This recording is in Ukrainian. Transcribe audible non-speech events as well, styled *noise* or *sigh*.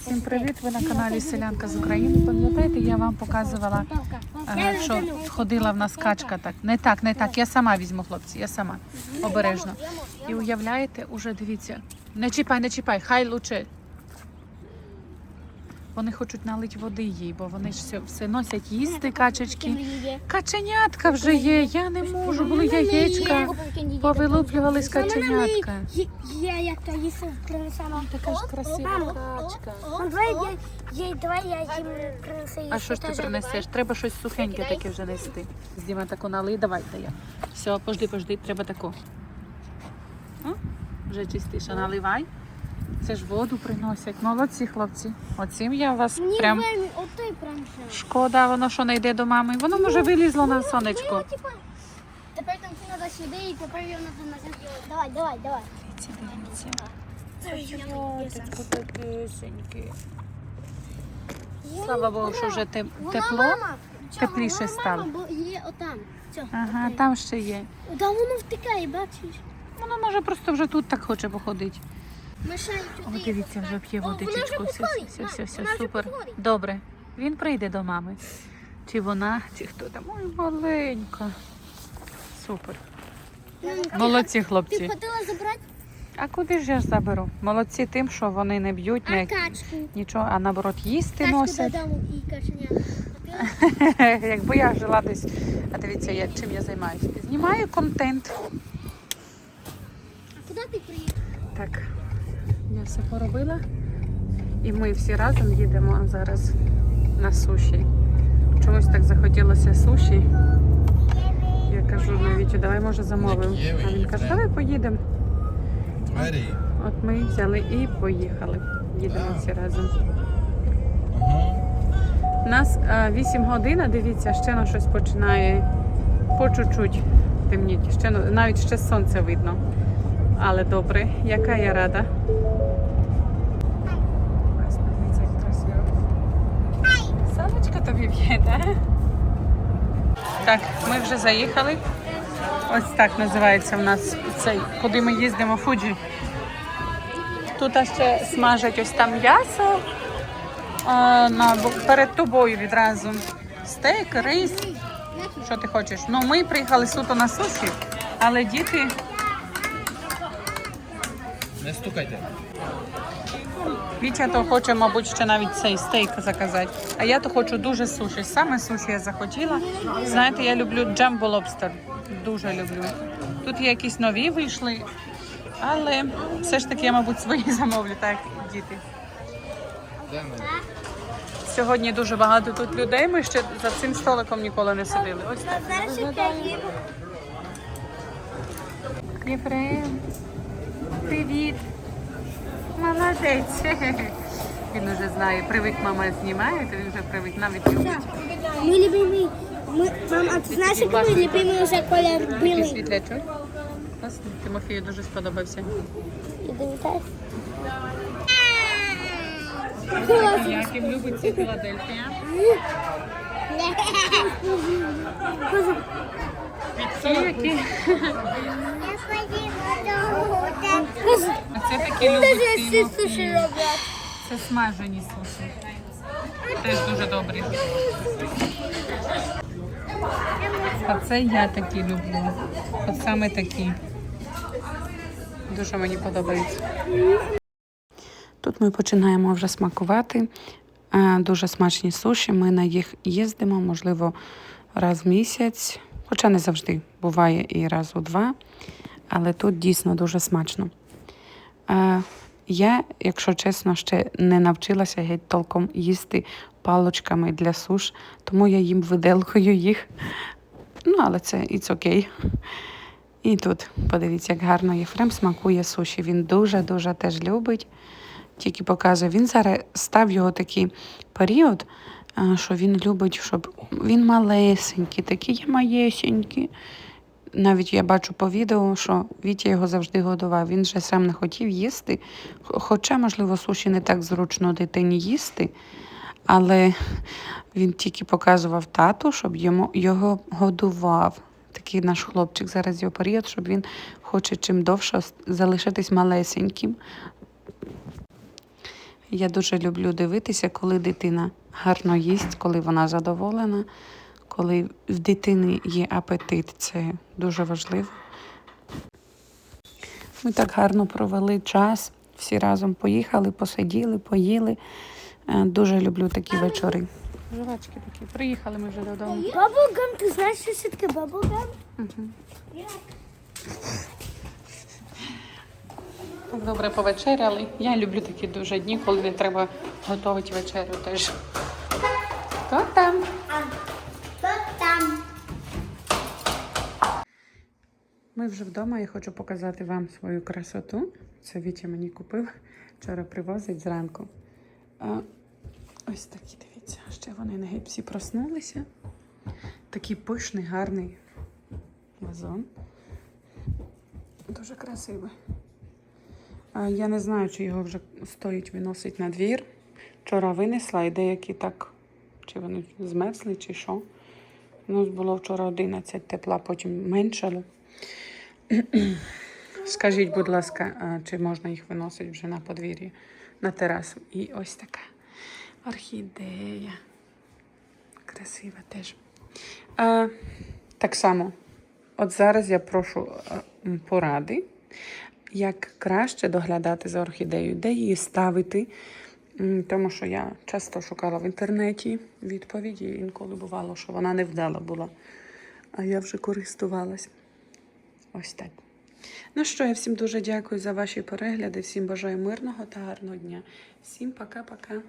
Всім привіт! Ви на каналі Селянка з України. Пам'ятаєте, я вам показувала, е, що ходила в нас качка так. Не так, не так. Я сама візьму, хлопці, я сама обережно. І уявляєте, уже дивіться. Не чіпай, не чіпай, хай лучше. Вони хочуть налити води їй, бо вони ж все, носять їсти качечки. Каченятка вже є, я не можу, були яєчка. Повилуплювались каченятка. Я як то їсти принесла. Така ж красива качка. Давай я, їй, давай я їм принесу. А що ж ти принесеш? Треба щось сухеньке таке вже нести. Здіма таку налий, давайте я. Все, пожди, пожди, треба таку. О, вже чистіше наливай. Це ж воду приносять. Молодці, хлопці. Оцім я вас Ні, прям вельми, отой прям ще. шкода, воно що не йде до мами. Воно може вилізло на сонечко. Ну, Тепер там треба сюди і тепер його треба назад. Давай, давай, давай. Дивіться, дивіться. Слава Богу, що вже те- тепло. тепліше стало. Мама, бо є отам. Все. Ага, там ще є. Да воно втикає, бачиш? Воно може просто вже тут так хоче походити. О, дивіться, вже п'є водичку. Все, все, все, все, супер. Добре. Він прийде до мами. Чи вона, чи хто там. Ой, маленька. Супер. Молодці, Ти хотіла забрати А куди ж я ж заберу? Молодці тим, що вони не б'ють, не нічого, а наоборот їсти Качку носять. додому і каченя. *laughs* Якби я жила десь. А дивіться, я, чим я займаюся. Знімаю контент. А куди ти приїхав? Так, я все поробила. І ми всі разом їдемо зараз на суші. Чомусь так захотілося суші. Я кажу навіть, давай може замовимо. А він каже, давай поїдемо. От ми взяли і поїхали. Їдемо всі разом. У нас е, 8 годин, дивіться, ще на щось починає по чуть-чуть темніти. Ще, навіть ще сонце видно. Але добре, яка я рада. Сонечко тобі б'є, так? Так, ми вже заїхали. Ось так називається в нас цей, куди ми їздимо, Фуджі. Тут ще смажать ось там м'ясо. А, перед тобою відразу. Стейк, рис. Що ти хочеш? Ну, ми приїхали суто на суші, але діти Не стукайте. Вітя то хоче, мабуть, ще навіть цей стейк заказати. А я то хочу дуже суші. Саме суші я захотіла. Знаєте, я люблю джамбо лобстер. Дуже люблю. Тут є якісь нові вийшли, але все ж таки я, мабуть, свої *laughs* замовлю, так, діти. Сьогодні дуже багато тут людей. Ми ще за цим столиком ніколи не сиділи. Ось так. Єфрем, привіт. Молодець. *laughs* Він вже знає, привик мама знімає, то він вже привик навіть любить. Ми любимі. Ми, мам, а ти знаєш, як ми любимі вже колір Такий білий? світлячок. Класно. Тимофію дуже сподобався. Іди вітай. Як він любить Філадельфія. Такі, які. А це такі любить Всі суші роблять. Це смажені суші. Теж дуже добрі. А це я такі люблю. От саме такі. Дуже мені подобається. Тут ми починаємо вже смакувати. Е, Дуже смачні суші. Ми на їх їздимо, можливо, раз в місяць. Хоча не завжди буває і раз у два. Але тут дійсно дуже смачно. Е, Я, якщо чесно, ще не навчилася геть толком їсти палочками для суш, тому я їм виделкою їх. Ну, але це it's окей. І тут, подивіться, як гарно Єфрем смакує суші. Він дуже-дуже теж любить. Тільки показує, він зараз став його такий період, е, що він любить, щоб він малесенький, такий є малесенький. Навіть я бачу по відео, що Вітя його завжди годував. Він вже сам не хотів їсти. Хоча, можливо, суші не так зручно дитині їсти, але він тільки показував тату, щоб йому його годував. Такий наш хлопчик зараз його період, щоб він хоче чим довше залишитись малесеньким. Я дуже люблю дивитися, коли дитина гарно їсть, коли вона задоволена, коли в дитини є апетит. Це дуже важливо. Ми так гарно провели час. Всі разом поїхали, посиділи, поїли. Е, Дуже люблю такі вечори. Жувачки такі. Приїхали ми вже додому. Баблгам, ти знаєш, що це таке баблгам? Так добре повечеряли. Я люблю такі дуже дні, коли не треба готувати вечерю теж. Хто там? А, хто там? Ми вже вдома, я хочу показати вам свою красоту. Це Вітя мені купив. Вчора привозить зранку. А, ось такі, дивіться, ще вони на гіпсі проснулися. Такий пишний, гарний вазон. Дуже красивий. А, я не знаю, чи його вже стоїть виносить на двір. Вчора винесла і деякі так, чи вони змерзли, чи що. У нас було вчора 11 тепла, потім меншало. Скажіть, будь ласка, чи можна їх виносити вже на подвір'я, на терасу? І ось така орхідея. Красива теж. А, так само, от зараз я прошу поради, як краще доглядати за орхідеєю, де її ставити. Тому що я часто шукала в інтернеті відповіді, інколи бувало, що вона не вдала була. А я вже користувалась. Ось так. Ну що, я всім дуже дякую за ваші перегляди. Всім бажаю мирного та гарного дня. Всім пока-пока.